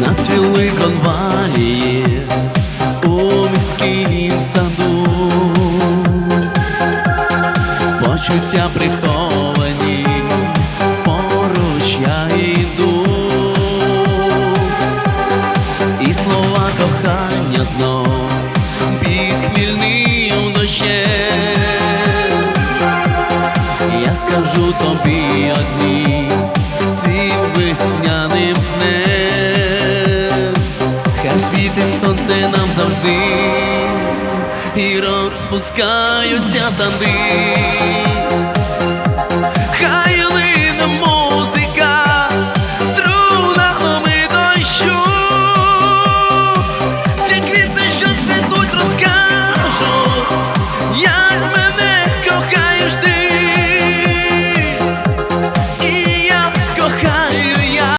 Зацвіли конвалії у міськім саду, почуття приховані, поруч я йду, і слова кохання знов під хмільним дощем. Я скажу тобі одні цим весняним днем, сонце нам завжди, і розпускаються санди.